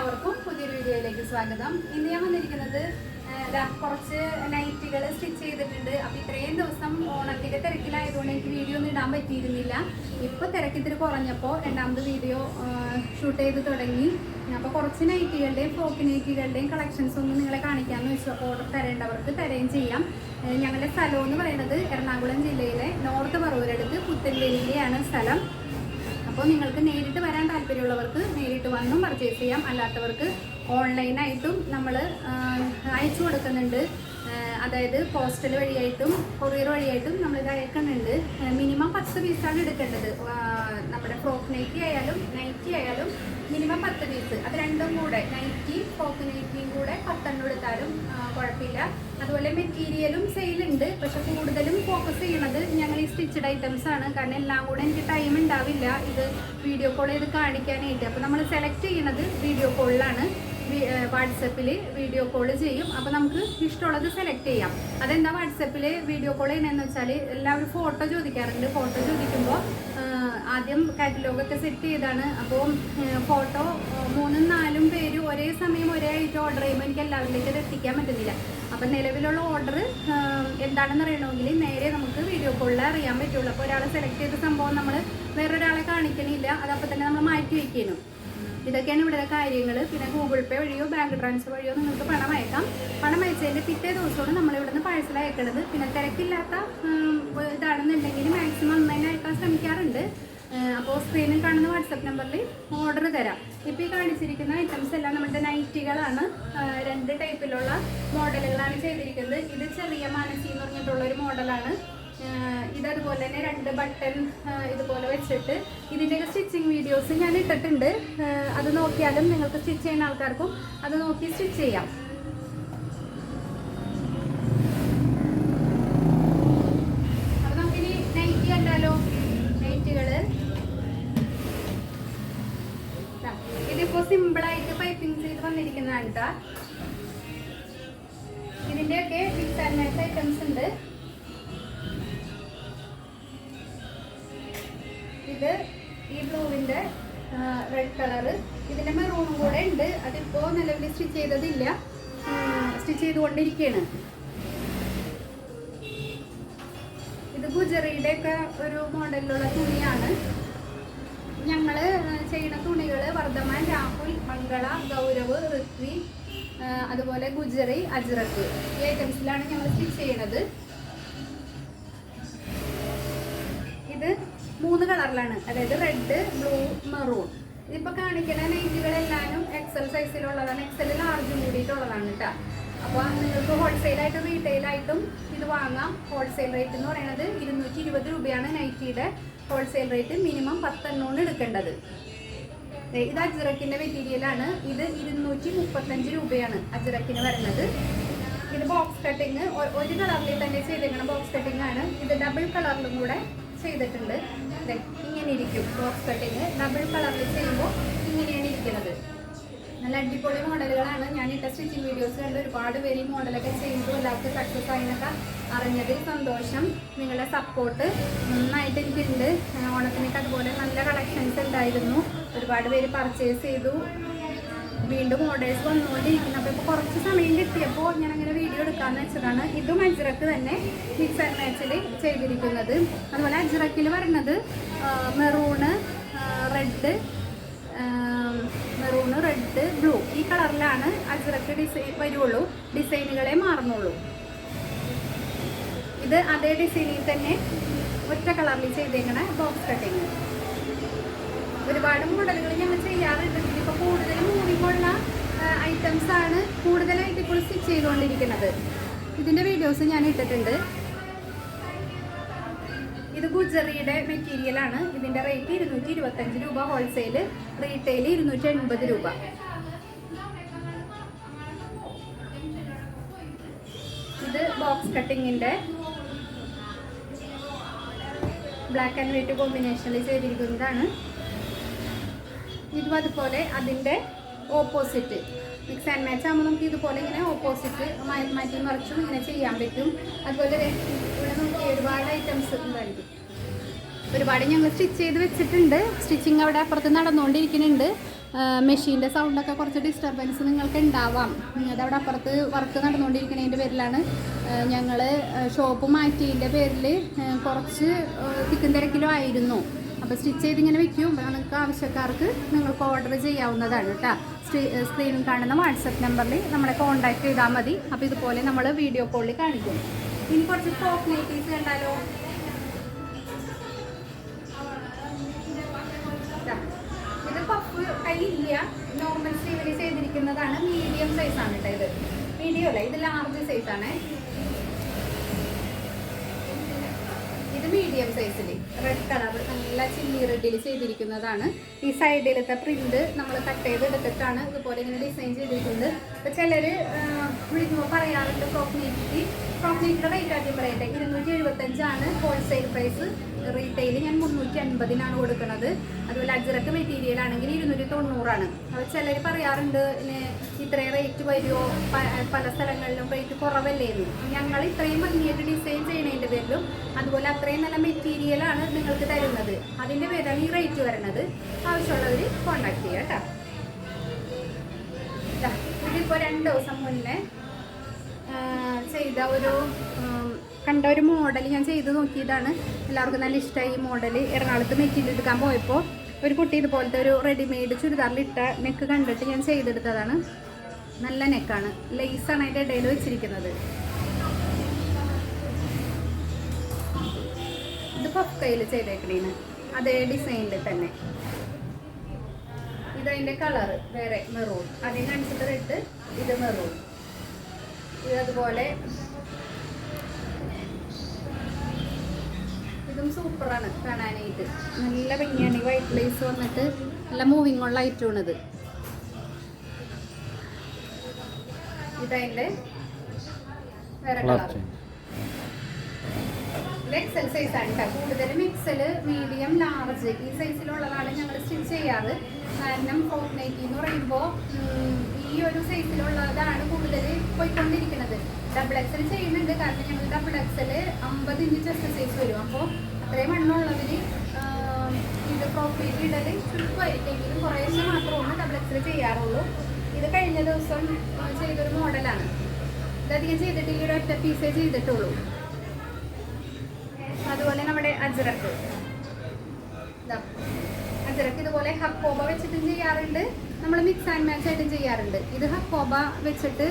എല്ലാവർക്കും പുതിയൊരു വീഡിയോയിലേക്ക് സ്വാഗതം. ഇന്ന് ഞാൻ വന്നിരിക്കുന്നത് കുറച്ച് നൈറ്റുകൾ സ്റ്റിച്ച് ചെയ്തിട്ടുണ്ട്. അപ്പോൾ ഇത്രയും ദിവസം ഓണത്തിന്റെ തിരക്കിലായതുകൊണ്ട് എനിക്ക് വീഡിയോ ഒന്നും ഇടാൻ പറ്റിയിരുന്നില്ല. ഇപ്പോൾ തിരക്കിത്തിരി കുറഞ്ഞപ്പോൾ രണ്ടാമത് വീഡിയോ ഷൂട്ട് ചെയ്ത് തുടങ്ങി. അപ്പോൾ കുറച്ച് നൈറ്റികളുടെയും ഫ്രോക്ക് നൈറ്റികളുടെയും കളക്ഷൻസ് ഒന്നും നിങ്ങളെ കാണിക്കാമെന്ന് വെച്ചു. അപ്പോൾ ഓർഡർ തരേണ്ടവർക്ക് തരുകയും ചെയ്യാം. ഞങ്ങളുടെ സ്ഥലം എന്ന് പറയുന്നത് എറണാകുളം ജില്ലയിലെ നോർത്ത് പറവൂരടുത്ത് പുത്തൻവേലിയിലെയാണ് സ്ഥലം. അപ്പോൾ നിങ്ങൾക്ക് നേരിട്ട് വരാൻ താല്പര്യമുള്ളവർക്ക് നേരിട്ട് വന്നും പർച്ചേസ് ചെയ്യാം. അല്ലാത്തവർക്ക് ഓൺലൈനായിട്ടും നമ്മൾ അയച്ചു കൊടുക്കുന്നുണ്ട്. അതായത് പോസ്റ്റൽ വഴിയായിട്ടും കൊറിയർ വഴിയായിട്ടും നമ്മളിത് അയക്കുന്നുണ്ട് മിനിമം പത്ത് പീസാണ് എടുക്കേണ്ടത്. നമ്മുടെ ഫ്രോക്ക് നൈറ്റി ആയാലും നൈറ്റി ആയാലും മിനിമം പത്ത് പീസ് അത് രണ്ടും കൂടെ നൈറ്റി ഫ്രോക്ക് നൈറ്റിയും കൂടെ പത്തെണ്ണം എടുത്താലും കുഴപ്പമില്ല. അതുപോലെ മെറ്റീരിയലും സെയിലുണ്ട് പക്ഷെ കൂടുതലും ഫോക്കസ് ചെയ്യുന്നത് ഞങ്ങൾ ഈ സ്റ്റിച്ചഡ് ഐറ്റംസ് ആണ്. കാരണം എല്ലാം കൂടെ എനിക്ക് ടൈം ഉണ്ടാവില്ല ഇത് വീഡിയോ കോൾ ചെയ്ത് കാണിക്കാനായിട്ട്. അപ്പോൾ നമ്മൾ സെലക്ട് ചെയ്യുന്നത് വീഡിയോ കോളിലാണ് വാട്സപ്പിൽ വീഡിയോ കോൾ ചെയ്യും. അപ്പോൾ നമുക്ക് ഇഷ്ടമുള്ളത് സെലക്ട് ചെയ്യാം. അതെന്താ വാട്സപ്പിൽ വീഡിയോ കോൾ ചെയ്യണമെന്ന് വെച്ചാൽ എല്ലാവരും ഫോട്ടോ ചോദിക്കാറുണ്ട്. ഫോട്ടോ ചോദിക്കുമ്പോൾ ആദ്യം കാറ്റലോഗൊക്കെ സെറ്റ് ചെയ്താണ്. അപ്പോൾ ഫോട്ടോ മൂന്നും നാലും പേര് ഒരേ സമയം ഒരേ ഐറ്റം ഓർഡർ ചെയ്യുമ്പോൾ എനിക്ക് എല്ലാവരിലേക്ക് എത്തിക്കാൻ പറ്റുന്നില്ല. അപ്പം നിലവിലുള്ള ഓർഡർ എന്താണെന്ന് അറിയണമെങ്കിൽ നേരെ നമുക്ക് വീഡിയോ കോളിൽ അറിയാൻ പറ്റുള്ളൂ. അപ്പോൾ ഒരാളെ സെലക്ട് ചെയ്ത സംഭവം നമ്മൾ വേറൊരാളെ കാണിക്കണില്ല. അതപ്പോൾ തന്നെ നമ്മൾ മാറ്റി വയ്ക്കുന്നു ഇതൊക്കെയാണ് ഇവിടുത്തെ കാര്യങ്ങൾ പിന്നെ ഗൂഗിൾ പേ വഴിയോ ബാങ്ക് ട്രാൻസ്ഫർ വഴിയോ നിങ്ങൾക്ക് പണം അയക്കാം. പണം അയച്ചതിന്റെ പിറ്റേ ദിവസമാണ് നമ്മൾ ഇവിടുന്ന് പാഴ്സൽ അയക്കണത്. പിന്നെ തിരക്കില്ലാത്ത ഇതാണെന്നുണ്ടെങ്കിൽ മാക്സിമം നന്നായി അയക്കാൻ ശ്രമിക്കാറുണ്ട്. അപ്പോൾ സ്ക്രീനിൽ കാണുന്ന വാട്സപ്പ് നമ്പറിൽ ഓർഡർ തരാം. ഇപ്പോൾ ഈ കാണിച്ചിരിക്കുന്ന ഐറ്റംസ് എല്ലാം നമ്മുടെ നൈറ്റികളാണ് രണ്ട് ടൈപ്പിലുള്ള മോഡലുകളാണ് ചെയ്തിരിക്കുന്നത്. ഇത് ചെറിയ മാനസി എന്ന് പറഞ്ഞിട്ടുള്ള ഒരു മോഡലാണ് ഇതതുപോലെ തന്നെ രണ്ട് ബട്ടൺ ഇതുപോലെ വെച്ചിട്ട് ഇതിന്റെയൊക്കെ സ്റ്റിച്ചിങ് വീഡിയോസ് ഞാൻ ഇട്ടിട്ടുണ്ട്. അത് നോക്കിയാലും നിങ്ങൾക്ക് സ്റ്റിച്ച് ചെയ്യുന്ന ആൾക്കാർക്കും അത് നോക്കി സ്റ്റിച്ച് ചെയ്യാം. അപ്പോൾ നമുക്കിനി നൈറ്റി കണ്ടാലോ? ഇതിപ്പോ സിമ്പിളായിട്ട് പൈപ്പിംഗ് ചെയ്ത് വന്നിരിക്കുന്നതാണ് കേട്ടോ ഇതിന്റെയൊക്കെ ഐറ്റംസ് ഉണ്ട്. ഇത് ഈ ബ്ലൂവിന്റെ റെഡ് കളറ് ഇതിന്റെ മെറൂണും കൂടെ ഉണ്ട്. അതിപ്പോൾ നിലവിൽ സ്റ്റിച്ച് ചെയ്തതില്ല. സ്റ്റിച്ച് ചെയ്തുകൊണ്ടിരിക്കുകയാണ് ഇത് ഗുജറിയുടെ ഒക്കെ ഒരു മോഡലിലുള്ള തുണിയാണ്. ഞങ്ങൾ ചെയ്യുന്ന തുണികൾ വർദ്ധമാൻ രാഹുൽ മംഗള ഗൗരവ് ഋത്വി അതുപോലെ ഗുജറി അജ്രക്ക്. ഈ ഐറ്റംസിലാണ് ഞങ്ങൾ സ്റ്റിച്ച് ചെയ്യണത് ഇത് മൂന്ന് കളറിലാണ് അതായത് റെഡ് ബ്ലൂ മെറൂൺ. ഇതിപ്പോൾ കാണിക്കുന്ന നൈറ്റുകളെല്ലാനും എക്സൽ സൈസിലുള്ളതാണ് എക്സൽ ലാർജ് കൂടിയിട്ടുള്ളതാണ് കേട്ടോ. അപ്പോൾ നിങ്ങൾക്ക് ഹോൾസെയിലായിട്ടും റീറ്റെയിലായിട്ടും ഇത് വാങ്ങാം. ഹോൾസെയിൽ റേറ്റ് എന്ന് പറയുന്നത് ഇരുന്നൂറ്റി ഇരുപത് രൂപയാണ് നൈറ്റിയുടെ ഹോൾസെയിൽ റേറ്റ് മിനിമം പത്തെണ്ണമാണ് എടുക്കേണ്ടത്. ഇത് അജ്രക്കിന്റെ മെറ്റീരിയലാണ് ഇത് ഇരുന്നൂറ്റി മുപ്പത്തഞ്ച് രൂപയാണ് അജ്രക്കിന് വരുന്നത്. ഇത് ബോക്സ് കട്ടിങ് ഒരു കളറിൽ തന്നെ ചെയ്തേക്കണം ബോക്സ് കട്ടിങ് ആണ്. ഇത് ഡബിൾ കളറിലും കൂടെ ചെയ്തിട്ടുണ്ട്. ഇങ്ങനെ ഇരിക്കും ക്രോസ് കട്ടിങ് ഡബിൾ കളറിൽ ചെയ്യുമ്പോൾ ഇങ്ങനെയാണ് ഇരിക്കുന്നത്. നല്ല അടിപൊളി മോഡലുകളാണ്. ഞാൻ ഇട്ട സ്റ്റിച്ചിങ് വീഡിയോസ് കണ്ട് ഒരുപാട് പേര് ഈ മോഡലൊക്കെ ചെയ്തു എല്ലാവർക്കും സക്സസ് ആയിന്നൊക്കെ അറിഞ്ഞതിൽ സന്തോഷം. നിങ്ങളുടെ സപ്പോർട്ട് നന്നായിട്ട് എനിക്കുണ്ട് ഓണത്തിനൊക്കെ അതുപോലെ നല്ല കളക്ഷൻസ് ഉണ്ടായിരുന്നു. ഒരുപാട് പേര് പർച്ചേസ് ചെയ്തു. വീണ്ടും ഓർഡേഴ്സ് വന്നുകൊണ്ടിരിക്കുന്നത് അപ്പോൾ ഇപ്പോൾ കുറച്ച് സമയം കിട്ടിയപ്പോൾ ഞാൻ അങ്ങനെ വീഡിയോ എടുക്കാമെന്ന് വെച്ചതാണ്. ഇതും അജ്രക്ക് തന്നെ മിക്സ് ആൻഡ് മാച്ചിൽ ചെയ്തിരിക്കുന്നത്. അതുപോലെ അജ്രക്കിൽ വരുന്നത് maroon red maroon red blue ഈ കളറിലാണ് അജ്രക്ക് ഡിസൈൻ വരുള്ളൂ. ഡിസൈനുകളെ മാറുന്നുള്ളൂ. ഇത് അതേ ഡിസൈനിൽ തന്നെ ഒറ്റ കളറിൽ ചെയ്തേക്കണ ബോക്സ് കട്ടിങ് ഒരുപാട് മോഡലുകൾ ഞങ്ങൾ ചെയ്യാറുണ്ട്. ഇതിപ്പോൾ കൂടുതൽ മൂവിങ്ങുള്ള ഐറ്റംസ് ആണ് കൂടുതലായിട്ട് ഇപ്പോൾ സ്റ്റിച്ച് ചെയ്തുകൊണ്ടിരിക്കുന്നത്. ഇതിന്റെ വീഡിയോസ് ഞാൻ ഇട്ടിട്ടുണ്ട്. ഇത് ഗുജറിയുടെ മെറ്റീരിയലാണ് ഇതിന്റെ റേറ്റ് ഇരുന്നൂറ്റി ഇരുപത്തഞ്ച് രൂപ. ഹോൾസെയിൽ റീറ്റെയിൽ ഇരുന്നൂറ്റി എൺപത് രൂപ. ഇത് ബോക്സ് കട്ടിങ്ങിന്റെ ബ്ലാക്ക് ആൻഡ് വൈറ്റ് കോമ്പിനേഷനിൽ ചെയ്തിരിക്കുന്നതാണ്. ഇതും അതുപോലെ അതിന്റെ ഓപ്പോസിറ്റ് മിക്സ് ആൻഡ് മാച്ച് ആകുമ്പോൾ നമുക്ക് ഇതുപോലെ ഇങ്ങനെ ഓപ്പോസിറ്റ് മാറ്റി മറിച്ചും ഇങ്ങനെ ചെയ്യാൻ പറ്റും. അതുപോലെ ഇവിടെ നമുക്ക് ഒരുപാട് ഐറ്റംസ് ഉണ്ടായിരിക്കും. ഒരുപാട് ഞങ്ങൾ സ്റ്റിച്ച് ചെയ്ത് വെച്ചിട്ടുണ്ട്. സ്റ്റിച്ചിങ് അവിടെ അപ്പുറത്ത് നടന്നുകൊണ്ടിരിക്കുന്നുണ്ട്. മെഷീന്റെ സൗണ്ടൊക്കെ കുറച്ച് ഡിസ്റ്റർബൻസ് നിങ്ങൾക്ക് ഉണ്ടാവാം. അതവിടെ അപ്പുറത്ത് വർക്ക് നടന്നുകൊണ്ടിരിക്കുന്നതിന്റെ പേരിലാണ് ഞങ്ങൾ ഷോപ്പ് മാറ്റിയതിന്റെ പേരിൽ കുറച്ച് തിക്കും തിരക്കിലും ആയിരുന്നു. അപ്പോൾ സ്റ്റിച്ച് ചെയ്ത് ഇങ്ങനെ വെക്കും നിങ്ങൾക്ക് ആവശ്യക്കാർക്ക് നിങ്ങൾക്ക് ഓർഡർ ചെയ്യാവുന്നതാണ് കേട്ടോ സ്ക്രീനിൽ കാണുന്ന വാട്സപ്പ് നമ്പറിൽ നമ്മളെ കോൺടാക്ട് ചെയ്താൽ മതി. അപ്പോൾ ഇതുപോലെ നമ്മൾ വീഡിയോ കോളിൽ കാണിക്കും. ഇനി കുറച്ച് ഫ്രോക്ക് നൈറ്റീസ് കണ്ടാലോ? ഇത് കൈ ഇല്ല. നോർമൽ സ്ലീവിൽ ചെയ്തിരിക്കുന്നതാണ്. മീഡിയം സൈസാണ് കേട്ടോ ഇത്. മീഡിയം അല്ല ഇത് ലാർജ് സൈസ് ആണ് ഇത് മീഡിയം സൈസിൽ റെഡ് കളർ നല്ല ചില്ലി റെഡിൽ ചെയ്തിരിക്കുന്നതാണ്. ഈ സൈഡിലത്തെ പ്രിന്റ് നമ്മൾ കട്ട് ചെയ്ത് എടുത്തിട്ടാണ് ഇതുപോലെ ഇങ്ങനെ ഡിസൈൻ ചെയ്തിട്ടുണ്ട്. അപ്പോൾ ചിലർ വിളിക്കുമ്പോൾ പറയാറുണ്ട് ഫ്രോക്ക് നീക്കി നീക്കിയുടെ റേറ്റ് ആദ്യം പറയട്ടെ. ഇരുന്നൂറ്റി എഴുപത്തഞ്ചാണ് ഹോൾസെയിൽ പ്രൈസ് റീറ്റെയിൽ ഞാൻ മുന്നൂറ്റി അൻപതിനാണ് കൊടുക്കുന്നത്. അതുപോലെ അജ്രക്ക് മെറ്റീരിയൽ ആണെങ്കിൽ ഇരുന്നൂറ്റി തൊണ്ണൂറാണ് അപ്പോൾ ചിലർ പറയാറുണ്ട് ഇത്രയും റേറ്റ് വരുമോ പല സ്ഥലങ്ങളിലും റേറ്റ് കുറവല്ലേ? എന്ന്. ഞങ്ങൾ ഇത്രയും ഭംഗിയായിട്ട് ഡിസൈൻ ചെയ്യണതിന്റെ പേരിലും അതുപോലെ അത്രയും നല്ല മെറ്റീരിയലാണ് നിങ്ങൾക്ക് തരുന്നത്. അതിന്റെ പേരാണ് ഈ റേറ്റ് വരുന്നത് ആവശ്യമുള്ളവർ കോണ്ടാക്ട് ചെയ്യാം കേട്ടോ. ഇതിപ്പോൾ രണ്ട് ദിവസം മുന്നേ ചെയ്ത ഒരു കണ്ട ഒരു മോഡൽ ഞാൻ ചെയ്ത് നോക്കിയതാണ്. എല്ലാവർക്കും നല്ല ഇഷ്ടമായി ഈ മോഡൽ എറണാകുളത്ത് മെറ്റീരിയൽ എടുക്കാൻ പോയപ്പോൾ ഒരു കുട്ടി ഇതുപോലത്തെ ഒരു റെഡിമെയ്ഡ് ചുരിദാറിലിട്ട നെക്ക് കണ്ടിട്ട് ഞാൻ ചെയ്തെടുത്തതാണ്. നല്ല നെക്കാണ് ലേസാണ് അതിന്റെ ഇടയിൽ വെച്ചിരിക്കുന്നത്. ഇത് പക്കയിൽ ചെയ്തേക്കണേന്. അതേ ഡിസൈനിൽ തന്നെ. ഇതതിന്റെ കളറ് വേറെ മെറൂൺ അതിനനുസരിച്ചിട്ട് റെഡ് ഇത് മെറൂൺ ഇത് അതുപോലെ ഇതും സൂപ്പറാണ് കാണാനായിട്ട്. നല്ല ഭംഗിയാണ്. ഈ വൈറ്റ് ലൈസ് വന്നിട്ട് നല്ല മൂവിങ് ഉള്ള ഐറ്റമാണിത് ഇത്. ഇതതിന്റെ വേറെ കളർ കളർ ചേഞ്ച് ഇത് എക്സൽ സൈസ് ആണ് കേട്ടോ കൂടുതലും എക്സൽ മീഡിയം ലാർജ് ഈ സൈസിലുള്ളതാണ് ഞങ്ങൾ സ്റ്റിച്ച് ചെയ്യാറ്. കാരണം ഫ്രോക്ക് നൈറ്റി എന്ന് പറയുമ്പോൾ ഈ ഒരു സൈസിലുള്ളതാണ് കൂടുതൽ പോയിക്കൊണ്ടിരിക്കുന്നത്. ഡബിൾ എക്സൽ ചെയ്യുന്നുണ്ട്. കാരണം ഞങ്ങൾ ഡബിൾ എക്സൽ അമ്പത് ഇഞ്ച് ചെസ്റ്റ് സൈസ് വരും. അപ്പോൾ അത്രയും വണ്ണമുള്ളവർ ഇത് പ്രോപ്പർലി ഇടൽ എങ്കിലും കുറേശ്ശെ മാത്രമാണ് ഡബിൾ എക്സൽ ചെയ്യാറുള്ളൂ. ഇത് കഴിഞ്ഞ ദിവസം ചെയ്തൊരു മോഡലാണ്. ഇതധികം ചെയ്തിട്ടില്ല. ഒരു ഒറ്റ പീസേ ചെയ്തിട്ടുള്ളൂ. അതുപോലെ നമ്മുടെ അജ്രക്ക്. ദാ. അജ്രക്ക് ഇതുപോലെ ഹക്കോബ വെച്ചിട്ടും ചെയ്യാറുണ്ട്. നമ്മൾ മിക്സ് ആൻഡ് മാച്ച് ആയിട്ടും ചെയ്യാറുണ്ട്. ഇത് ഹക്കോബ വെച്ചിട്ട്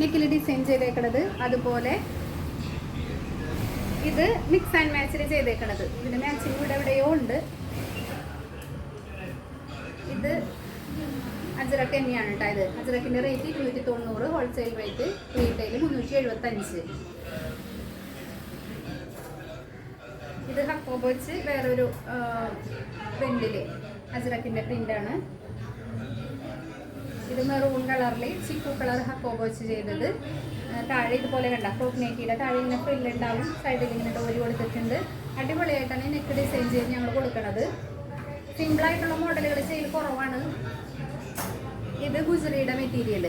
നെക്കിൽ ഡിസൈൻ ചെയ്തേക്കണത്. അതുപോലെ ഇത് മിക്സ് ആൻഡ് മാച്ചിൽ ചെയ്തേക്കണത്. ഇതിന് മാച്ചിങ് ഇവിടെ എവിടെയോ ഉണ്ട്. ഇത് അജറക്ക് തന്നെയാണ് കേട്ടോ ഇത്. അജറക്കിന്റെ റേറ്റ് ഇരുന്നൂറ്റി തൊണ്ണൂറ് ഹോൾസെയിൽ റേറ്റ് റീറ്റെയിൽ മുന്നൂറ്റി എഴുപത്തി ഇത് ഹക്കോബോച്ച് വേറൊരു പ്രിന്റിൽ. അജ്രക്കിന്റെ പ്രിന്റാണ്. ഇത് മെറൂൺ കളറിൽ ചിക്കു കളർ ഹക്കോബോച്ച് ചെയ്തത്. താഴെ ഇതുപോലെ കണ്ട ഫ്രോക്ക് നെറ്റിയുടെ താഴെ ഇങ്ങനെ ഫ്രില്ല് ഉണ്ടാവും സൈഡിൽ ഇങ്ങനെ ഡോലി കൊടുത്തിട്ടുണ്ട്. അടിപൊളിയായിട്ടാണ് നെക്ക് ഡിസൈൻ ചെയ്ത് ഞങ്ങൾ കൊടുക്കണത്. സിമ്പിളായിട്ടുള്ള മോഡലുകൾ ചെയ്യൽ കുറവാണ്. ഇത് ഗുജറിയുടെ മെറ്റീരിയൽ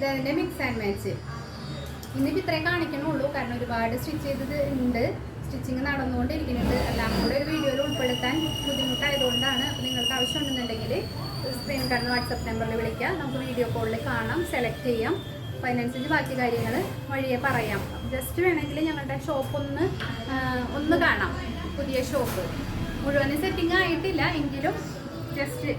ഇതതിന്റെ മിക്സ് ആൻഡ് മാച്ച് ഇന്നിപ്പോൾ ഇത്രയും കാണിക്കണുള്ളൂ. കാരണം ഒരുപാട് സ്റ്റിച്ച് ചെയ്തത് ഉണ്ട്. സ്റ്റിച്ചിങ് നടന്നുകൊണ്ടിരിക്കുന്നുണ്ട്. എല്ലാം കൂടെ ഒരു വീഡിയോയിൽ ഉൾപ്പെടുത്താൻ ബുദ്ധിമുട്ടായതുകൊണ്ടാണ്. അപ്പോൾ നിങ്ങൾക്ക് ആവശ്യമുണ്ടെന്നുണ്ടെങ്കിൽ സ്ക്രീൻ കാണുന്ന വാട്സപ്പ് നമ്പറിൽ വിളിക്കാം. നമുക്ക് വീഡിയോ കോളിൽ കാണാം. സെലക്ട് ചെയ്യാം. അപ്പോൾ അതിനനുസരിച്ച് ബാക്കി കാര്യങ്ങൾ വഴിയെ പറയാം. ജസ്റ്റ് വേണമെങ്കിൽ ഞങ്ങളുടെ ഷോപ്പ് ഒന്ന് ഒന്ന് കാണാം. പുതിയ ഷോപ്പ് മുഴുവൻ സെറ്റിംഗ് ആയിട്ടില്ല. എങ്കിലും ജസ്റ്റ്